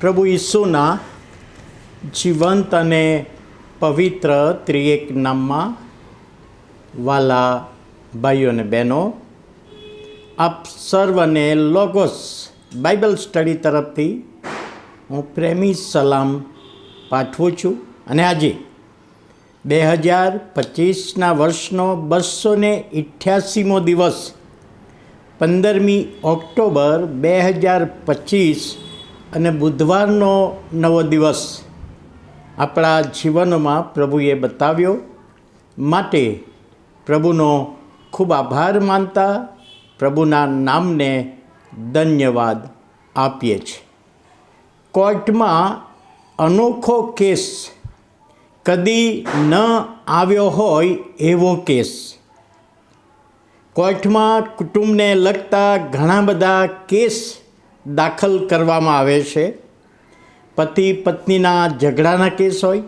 પ્રભુ ઈસુના જીવંત અને પવિત્ર ત્રિએક નામમાં વાલા ભાઈઓ અને બહેનો, આપ સર્વને લોગોસ બાઇબલ સ્ટડી તરફથી હું પ્રેમી સલામ પાઠવું છું અને આજે બે હજાર પચીસના વર્ષનો બસો ને દિવસ પંદરમી ઓક્ટોબર બે હજાર પચીસ અને બુધવારનો નવો દિવસ આપણા જીવનમાં પ્રભુએ બતાવ્યો. માટે પ્રભુનો ખૂબ આભાર માનતા પ્રભુના નામને ધન્યવાદ આપીએ છીએ. કોર્ટમાં અનોખો કેસ કદી ન આવ્યો હોય એવો કેસ. કોર્ટમાં કુટુંબને લગતા ઘણા બધા કેસ દાખલ કરવામાં આવે છે. પતિ પત્નીના ઝઘડાના કેસ હોય,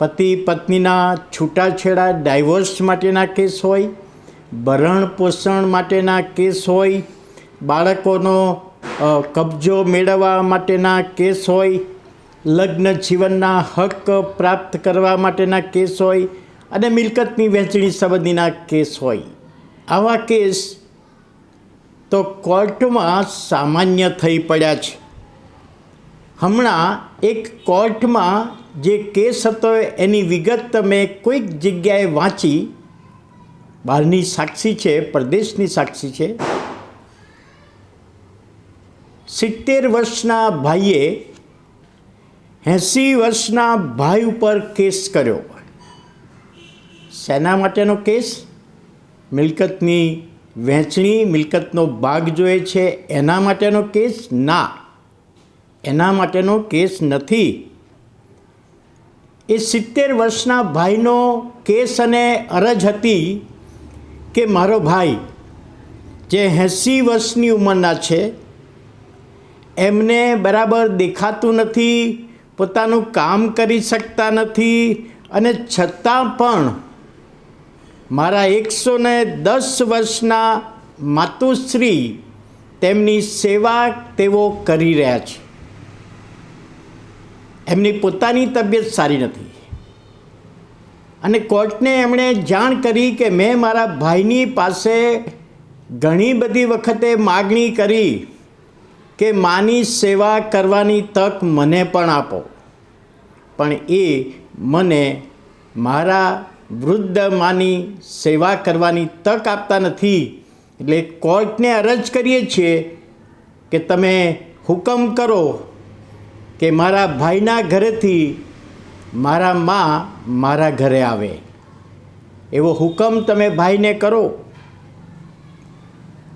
પતિ પત્નીના છૂટાછેડા ડાયવોર્સ માટેના કેસ હોય, ભરણ પોષણ માટેના કેસ હોય, બાળકોનો કબજો મેળવવા માટેના કેસ હોય, લગ્ન જીવનના હક પ્રાપ્ત કરવા માટેના કેસ હોય અને મિલકતની વહેંચણી સંબંધીના કેસ હોય. આવા કેસ તો કોર્ટમાં સામાન્ય થઈ પડ્યા છે. હમણાં એક કોર્ટમાં જે કેસ હતો એની વિગત તમે કોઈક જગ્યાએ વાંચી. બહારની સાક્ષી છે, પરદેશની સાક્ષી છે. સિત્તેર વર્ષના ભાઈએ એંસી વર્ષના ભાઈ ઉપર કેસ કર્યો. શેના માટેનો કેસ? મિલકતની વહેંચણી મિલકતનો ભાગ જોઈએ છે. એના માટેનો કેસ ના. એના માટેનો કેસ નથી. એ સિત્તેર વર્ષના ભાઈનો કેસ અને અરજ હતી કે મારો ભાઈ, જે એંસી વર્ષની ઉંમરના છે, એમને બરાબર દેખાતું નથી, પોતાનું કામ કરી શકતા નથી અને છતાં પણ મારા એકસો ને દસ વર્ષના માતુશ્રી તેમની સેવા તેઓ કરી રહ્યા છે. એમની પોતાની તબિયત સારી નથી. અને કોર્ટને એમણે જાણ કરી કે મેં મારા ભાઈની પાસે ઘણી બધી વખતે માગણી કરી કે માની સેવા કરવાની તક મને પણ આપો. પણ એ મને મારા વૃદ્ધ માની સેવા કરવાની તક આપતા નથી. એટલે કોર્ટને અરજ કરીએ છીએ કે તમે હુકમ કરો કે મારા ભાઈના ઘરેથી મારા મા મારા ઘરે આવે. એવો હુકમ તમે ભાઈને કરો.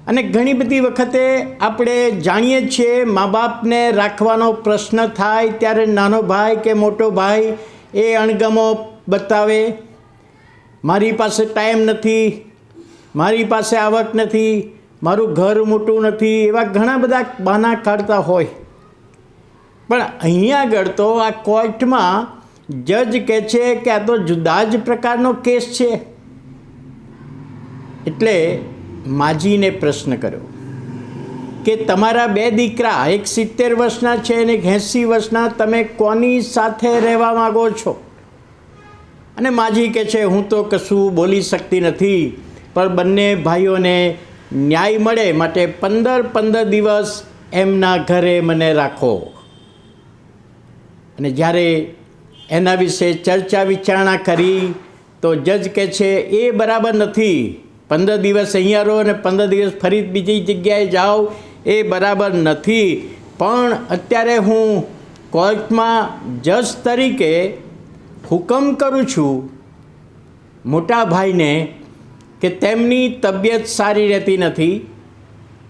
અને ઘણી બધી વખતે આપણે જાણીએ છીએ મા બાપને રાખવાનો પ્રશ્ન થાય ત્યારે નાનો ભાઈ કે મોટો ભાઈ એ અણગમો બતાવે. મારી પાસે ટાઈમ નથી, મારી પાસે આવક નથી, મારું ઘર મોટું નથી, એવા ઘણા બધા બહાના કાઢતા હોય. પણ અહીંયા આગળ તો આ કોર્ટમાં જજ કહે છે કે આ તો જુદા જ પ્રકારનો કેસ છે. એટલે માજીને પ્રશ્ન કર્યો કે તમારા બે દીકરા એક સિત્તેર વર્ષના છે અને એક એંસી વર્ષના, તમે કોની સાથે રહેવા માગો છો? અને માજી કહે છે, હું તો કશું બોલી શકતી નથી, પણ બંને ભાઈઓને ન્યાય મળે માટે પંદર પંદર દિવસ એમના ઘરે મને રાખો. અને જ્યારે એના વિશે ચર્ચા વિચારણા કરી, તો જજ કહે છે, એ બરાબર નથી. પંદર દિવસ અહીંયા રહો અને પંદર દિવસ ફરી બીજી જગ્યાએ જાઓ. એ બરાબર નથી. પણ અત્યારે હું કોર્ટમાં જજ તરીકે હુકમ કરું છું મોટા ભાઈને કે તેમની તબિયત સારી રહેતી નથી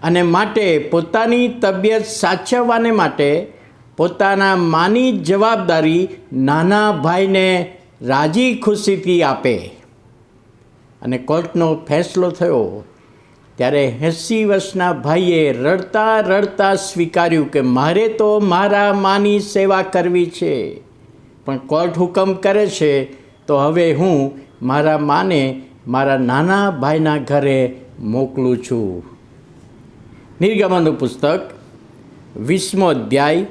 અને માટે પોતાની તબિયત સાચવવાને માટે પોતાના માની જવાબદારી નાના ભાઈને રાજી ખુશીથી આપે. અને કોર્ટનો ફેંસલો થયો ત્યારે એંસી વર્ષના ભાઈએ રડતા રડતા સ્વીકાર્યું કે મારે તો મારા માની સેવા કરવી છે. પણ કોર્ટ હુકમ કરે છે, તો હવે હું મારા માને મારા નાના ભાઈના ઘરે મોકલું છું. નિર્ગમનનું પુસ્તક, વીસમો અધ્યાય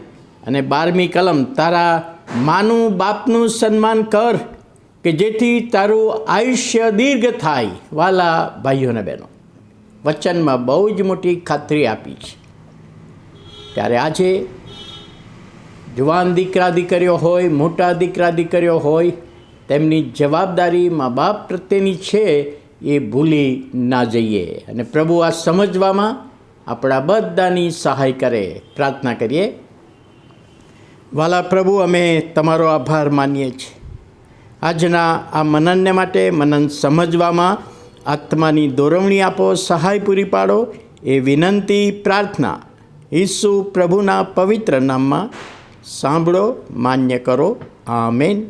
અને બારમી કલમ. તારા માનું બાપનું સન્માન કર કે જેથી તારું આયુષ્ય દીર્ઘ થાય. વાલા ભાઈઓ અને બહેનો, વચનમાં બહુ જ મોટી ખાતરી આપી છે. ત્યારે આજે જુવાન દીકરા દીકરીઓ હોય, મોટા દીકરા દીકરીઓ હોય, તેમની જવાબદારી મા બાપ પ્રત્યેની છે એ ભૂલી ના જઈએ. અને પ્રભુ આ સમજવામાં આપણા બધાની સહાય કરે. પ્રાર્થના કરીએ. વાલા પ્રભુ, અમે તમારો આભાર માનીએ છીએ. આજના આ મનનને માટે મનન સમજવામાં આત્માની દોરવણી આપો, સહાય પૂરી પાડો એ વિનંતી, પ્રાર્થના. ઈસુ પ્રભુના પવિત્ર નામમાં સાંભળો માન્ય કરો. આમેન.